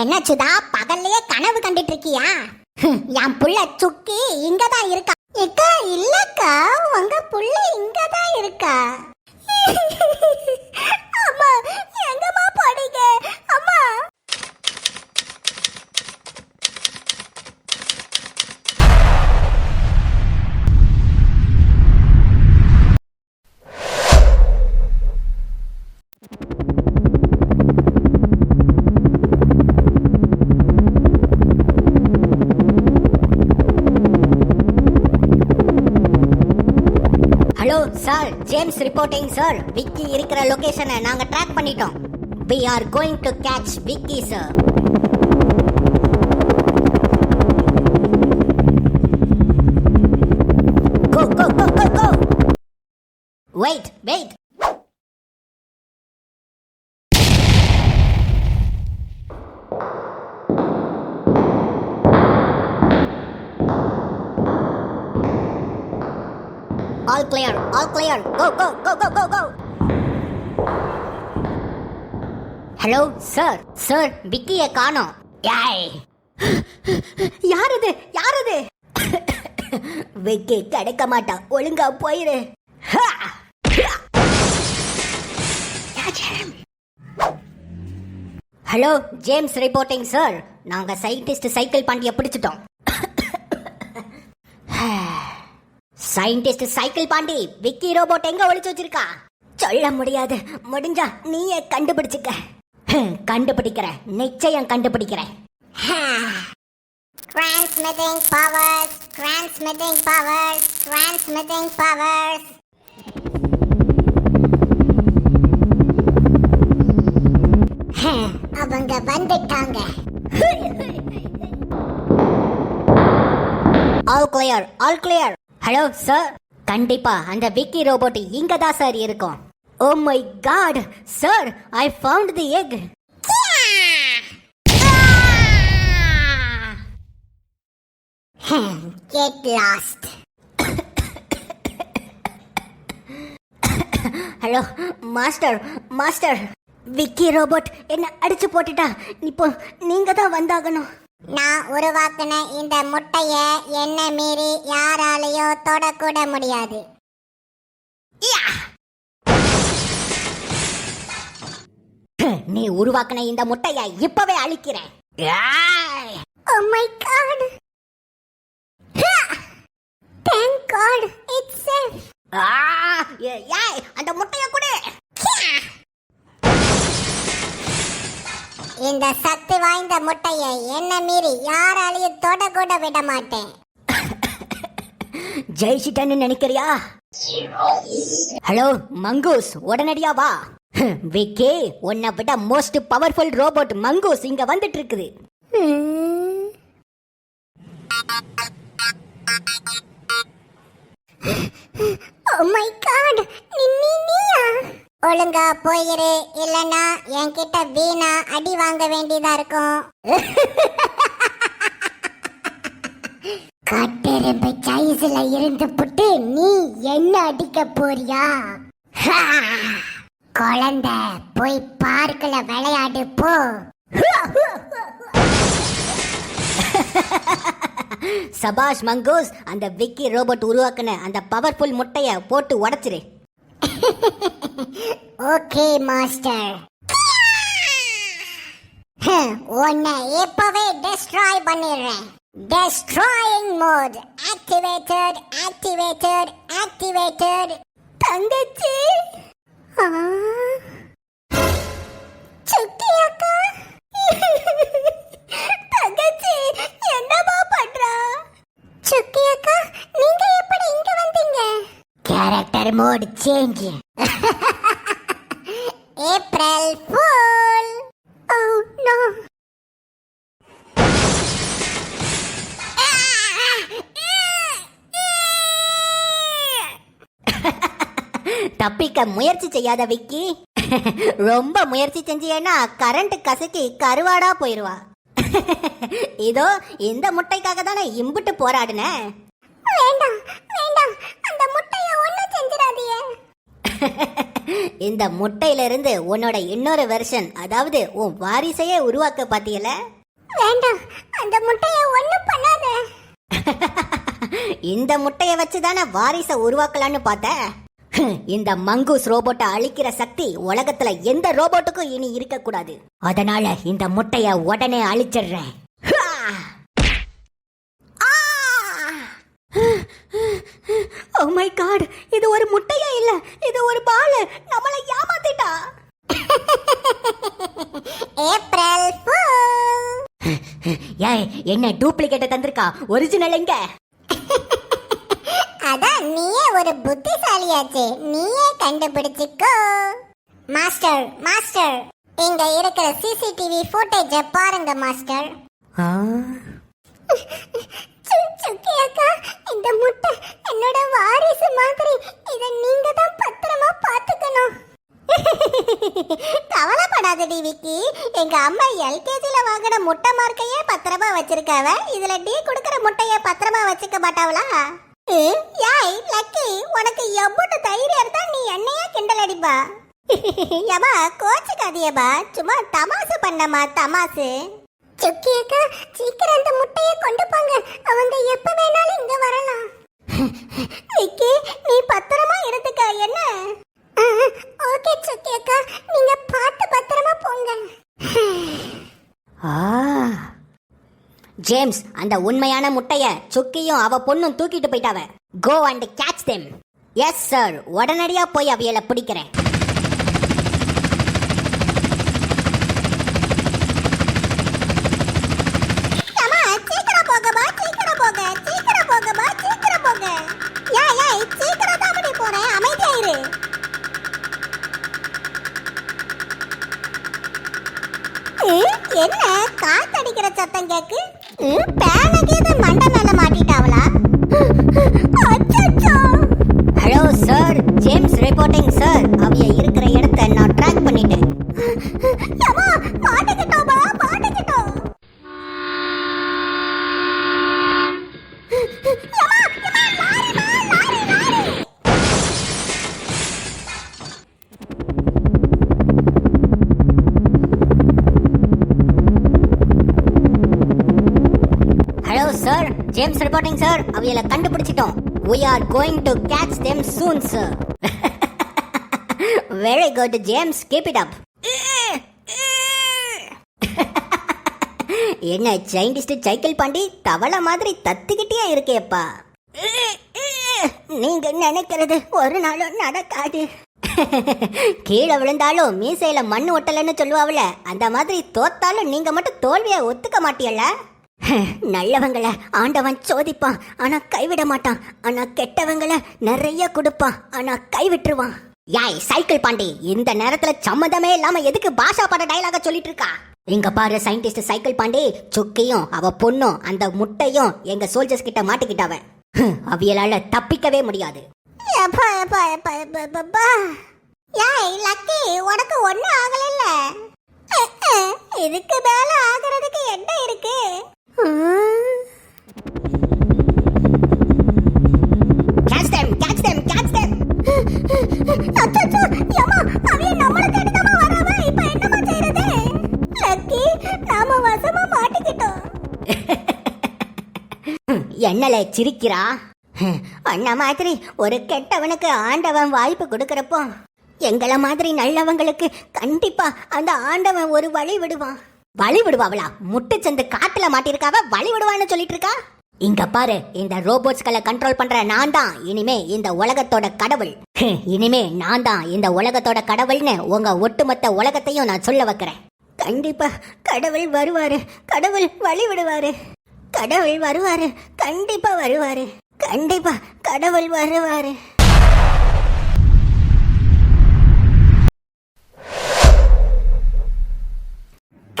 என்ன சுதா பகல்லையே கனவு கண்டுட்டு இருக்கியா என் புள்ள சுக்கி இங்கதான் இருக்கா. இக்கா இல்லக்கா உங்க புள்ள இங்கதான் இருக்கா. அம்மா எங்கம்மா போனீங்க? அம்மா. ஜேம்ஸ் ரிப்போர்ட்டிங் சார் விக்கி இருக்கிற லொகேஷனை நாங்க ட்ராக் பண்ணிட்டோம். We are going to catch Vicky sir go go go go go wait wait all clear all clear go go go go go go hello sir sir விக்கிய காணோம். யாய் யார் இது யார் இது விக்கி கிடைக்க மாட்டான் ஒழுங்கா போயிரு. ஹலோ ஜேம்ஸ் ரிப்போர்ட்டிங் சார் நாங்க சயின்டிஸ்ட் சைக்கிள் பாண்டிய பிடிச்சிட்டோம். Scientist cycle Pandi Vicky robot எங்க ஒளிச்சு வச்சிருக்கா? சொல்ல முடியாது. முடிஞ்சா நீயே கண்டுபிடிச்சுக்க. ஹம், கண்டுபிடிக்கிறேன் நிச்சயம் கண்டுபிடிக்கிறேன் Transmitting powers, transmitting powers, transmitting powers. அவங்க வந்துட்டாங்க. All clear all clear hello sir கண்டிப்பா அந்த விக்கி ரோபோட் இங்க தான் சார் இருக்கும். ஓ my god sir I found the egg Hmm, Get lost. Hello master master Vicky robot என்ன அடிச்சு போட்டுட்டா. இப்போ நீங்க தான் வந்தாகணும். நான் உருவாக்குன இந்த முட்டைய என்ன மீறி யாராலையோ தொடக்கூட முடியாது நீ உருவாக்குன இந்த முட்டைய இப்பவே அழிக்கிறேன்! Oh my god! Thank God it's safe! ஆ! ஏ- ஏய், அந்த முட்டைய கொடு இந்த சக்தி வாய்ந்த முட்டையை என்ன மீறி யாராலையும் தொடக்கூட விட மாட்டேன் ஜெயிச்சிட்டேன்னு நினைக்கிறியா ஹலோ மங்கூஸ் உடனடியா வா விக்கி உன்னை விட மோஸ்ட் பவர்ஃபுல் ரோபோட் மங்கூஸ் இங்க வந்துட்டு இருக்குது Oh my god! நீ நீ நீயா? ஒழுங்கா போயிரு. இல்லனா என்கிட்ட வீணா அடி வாங்க வேண்டியதா இருக்கும். கட்டெரும்பு சைஸ்ல இருந்து புட்டு நீ என்ன அடிக்க போறியா? குழந்த குழந்தை போய் பார்க்கல விளையாடு போ. சபாஷ் மங்கூஸ் அந்த விக்கி ரோபோட் உருவாக்குன அந்த பவர்ஃபுல் முட்டைய போட்டு உடைச்சிரு. ஓகே மாஸ்டர் உன்னை இப்பவே டெஸ்ட்ராய் பண்ணிடுறேன் destroying mode activated activated activated தங்கச்சி ஆ. சுக்கி அக்கா character mode change April fool oh no தப்பிக்க முயற்சி செய்யாத விக்கி. ரொம்ப முயற்சி செஞ்சியேன்னா கரண்ட் கசக்கி கருவாடா போயிருவா. இதோ இந்த முட்டைக்காக தானே இம்புட்டு போராடின. வேண்டாம் வேண்டாம். அந்த முட்டைய ஒண்ணும் செஞ்சிடாதீங்க. இந்த முட்டையில இருந்து உன்னோட இன்னொரு வெர்ஷன் அதாவது உன் வாரிசையே உருவாக்க பாத்தியல? வேண்டாம் அந்த முட்டைய ஒண்ணும் பண்ணாத. இந்த முட்டைய வச்சு தானே வாரிசை உருவாக்கலான்னு பார்த்த? இந்த மங்கூஸ் ரோபோட்டை அழிக்கிற சக்தி உலகத்துல எந்த ரோபோட்டுக்கும் இனி இருக்க கூடாது அதனால இந்த முட்டைய உடனே அழிச்சிடுறேன். ஓ மை காட் இது ஒரு முட்டையா இல்ல? இது ஒரு பால். நம்மளை ஏமாத்திட்டா? ஏப்ரல் ஏய் என்ன டூப்ளிகேட்டை தந்திருக்கா? ஒரிஜினல் எங்க? அதான் நீயே ஒரு புத்திசாலியாச்சே. நீயே கண்டுபிடிச்சுக்கோ. மாஸ்டர் மாஸ்டர் இங்க இருக்கிற சிசிடிவி ஃபுட்டேஜ பாருங்க மாஸ்டர் கவலைப்படாதடி விக்கி. எங்க அம்மா எல்கேஜில வாங்கின முட்டை மார்க்கையே பத்திரமா வச்சிருக்காவ? இதுல டீ கொடுக்கற முட்டைய பத்திரமா வச்சுக்க மாட்டாவளா? யாய் லக்கி உனக்கு எவ்வளவு தைரியம் இருந்தா நீ என்னையே கிண்டல் அடிப்பா. ஏமா கோச்சுக்காதியப்பா சும்மா தமாசு பண்ணமா தமாசு. சுக்கி அக்கா சீக்கிரம் அந்த முட்டையை கொண்டு போங்க. அவங்க எப்ப வேணாலும் இங்க வரலாம். விக்கி நீ பத்திரமா இருந்துக்க என்ன? ஓகே சுக்கி அக்கா. நீங்க பார்த்து பத்திரமா போங்க. ஜேம்ஸ் அந்த உண்மையான முட்டைய சுக்கியும் அவ பொண்ணும் தூக்கிட்டு போயிட்டாவ. Go and catch them yes sir உடனடியா போய் அவியலை பிடிக்கிறேன். என்ன காத்தடிக்கிற சத்தம் கேக்கு? ம், மண்டை மேல மாட்டிட்டாவளா? Hello sir James reporting sir அவிய இருக்கிற இடத்தை நான் ட்ராக் ஜேம்ஸ் ரிப்போர்ட்டிங் சார் அவையில கண்டுபிடிச்சிட்டோம். We are going to catch them soon sir very good James keep it up என்ன சைண்டிஸ்ட் சைக்கிள் பாண்டி? தவளை மாதிரி தத்துக்கிட்டே இருக்கேப்பா. நீங்க நினைக்கிறது ஒரு நாளும் நடக்காது. கீழே விழுந்தாலும் மீசையில மண் ஒட்டலன்னு சொல்லுவாவில அந்த மாதிரி தோத்தாலும் நீங்க மட்டும் தோல்வியை ஒத்துக்க மாட்டியல்ல நல்லவங்கள ஆண்டவன் சோதிப்பான். ஆனா கைவிட மாட்டான். ஆனா கெட்டவங்கள நிறைய கொடுப்பான். ஆனா கைவிட்டுருவான். யாய் சைக்கிள் பாண்டி இந்த நேரத்துல சம்மந்தமே இல்லாம எதுக்கு பாஷா பட டைலாக சொல்லிட்டு இருக்கா இங்க பாரு சயின்டிஸ்ட் சைக்கிள் பாண்டி சுக்கியும் அவ பொண்ணும் அந்த முட்டையும் எங்க சோல்ஜர்ஸ் கிட்ட மாட்டிக்கிட்டாவ அவியலால தப்பிக்கவே முடியாது. எப்பா, ஏய் லக்கி உனக்கு ஒண்ணும் ஆகலைல்ல. இதுக்கு மேல என்னல சிரிக்கிறா? அண்ணா மாதிரி ஒரு கெட்டவனுக்கு ஆண்டவன் வாய்ப்பு கொடுக்கறப்போ எங்களை மாதிரி நல்லவங்களுக்கு கண்டிப்பா அந்த ஆண்டவன் ஒரு வழி விடுவான். வழி விடுவாவளா? முட்டுச்சந்து காட்டுல மாட்டிருக்காவ வழி விடுவான்னு சொல்லிட்டு இருக்கா இங்க பாரு இந்த ரோபோட்ஸ்களை கண்ட்ரோல் பண்ற நான் தான் இனிமே இந்த உலகத்தோட கடவுள். இனிமே நான் தான் இந்த உலகத்தோட கடவுள்னு உங்க ஒட்டுமொத்த உலகத்தையும் நான் சொல்ல வைக்கிறேன். கண்டிப்பா கடவுள் வருவாரு. கடவுள் வழி விடுவாரு. கடவுள் வருவாரு. கண்டிப்பா வருவாரு. கண்டிப்பா கடவுள் வருவாரு.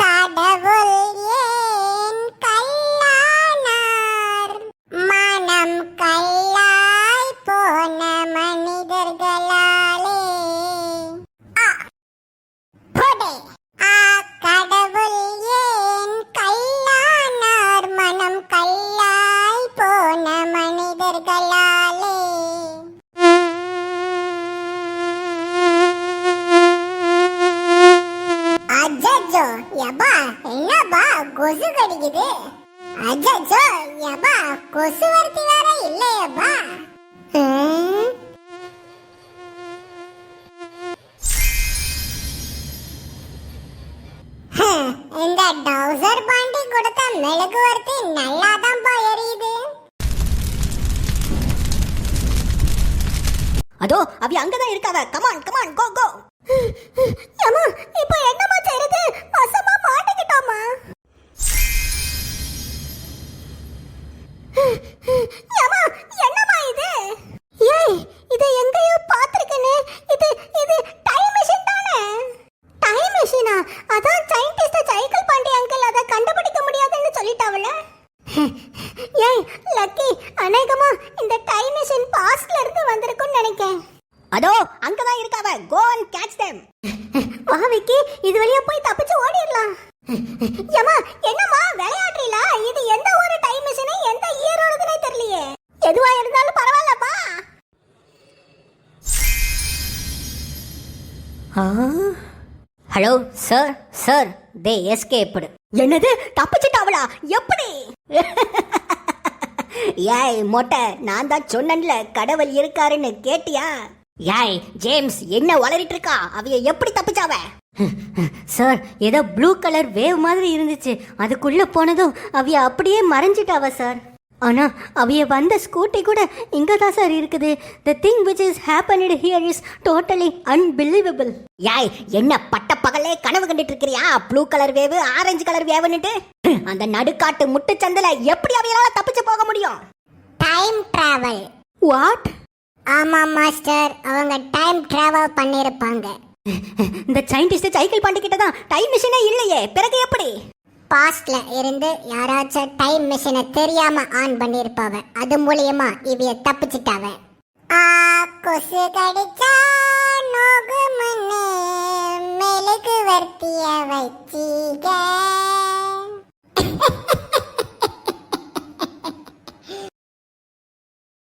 கடவுள் ஏ அச்சோ யப்பா கொசு வரத்தி வேற இல்லையப்பா இந்த டவுசர் பாண்டி கொடுத்த மெழுகு வரத்தி நல்லா தான் பா எரியுது. அதோ அவி அங்கதான் இருக்காவ. கமான் கமான் கோ கோ ஏய் லக்கி அநேகமா இந்த டைம் மிஷின் பாஸ்ட்ல இருந்து வந்திருக்கும்னு நினைக்கிறேன் அதோ அங்கதான் இருக்காவ கோ அண்ட் கேட்ச் them. வா விக்கி இது வழியா போய் தப்பிச்சு ஓடிடலாம். ஏமா என்னம்மா விளையாடுறீங்களா இது எந்த ஒரு டைம் மிஷினே எந்த இயரோடதுனே தெரியலையே. எதுவா இருந்தாலும் பரவாயில்லப்பா hello sir sir they escaped என்னது? தப்பிச்சிட்டாவளா? எப்படி? ஏய் மொட்டை நான் தான் சொன்னேன்ல கடவுள் இருக்காருன்னு கேட்டியா? ஏய் ஜேம்ஸ் என்ன வளரிட்டு இருக்கா? அவைய எப்படி தப்பிச்சாவ? சார் ஏதோ ப்ளூ கலர் வேவ் மாதிரி இருந்துச்சு. அதுக்குள்ள போனதும் அவைய அப்படியே மறைஞ்சிட்டாவ சார். ஆனா அவைய வந்த ஸ்கூட்டி கூட இங்க தான் சார் இருக்குது. The thing which is happened here is totally unbelievable யாய் என்ன பட்ட பகலே கனவு கண்டுட்டு இருக்கிறியா blue colour wave orange colour வேவுன்னுட்டு அந்த நடுக்காட்டு முட்டுச்சந்தில எப்படி அவையால தப்பிச்சு போக முடியும்? டைம் டிராவல் வாட் ஆமா மாஸ்டர் அவங்க டைம் டிராவல் பண்ணிருப்பாங்க இந்த சயின்டிஸ்ட் சைக்கிள் பாண்டி கிட்ட தான் டைம் மிஷினே இல்லையே. பிறகு எப்படி? பாஸ்டில் இருந்து யாராச்சும் டைம் மிஷினை தெரியாமல் ஆன் பண்ணியிருப்பாவ அது மூலியமா இவைய தப்பிச்சிட்டாவ கொசு கடிச்சா நோகு முன்னே மெழுகு வர்த்திய வச்சீங்க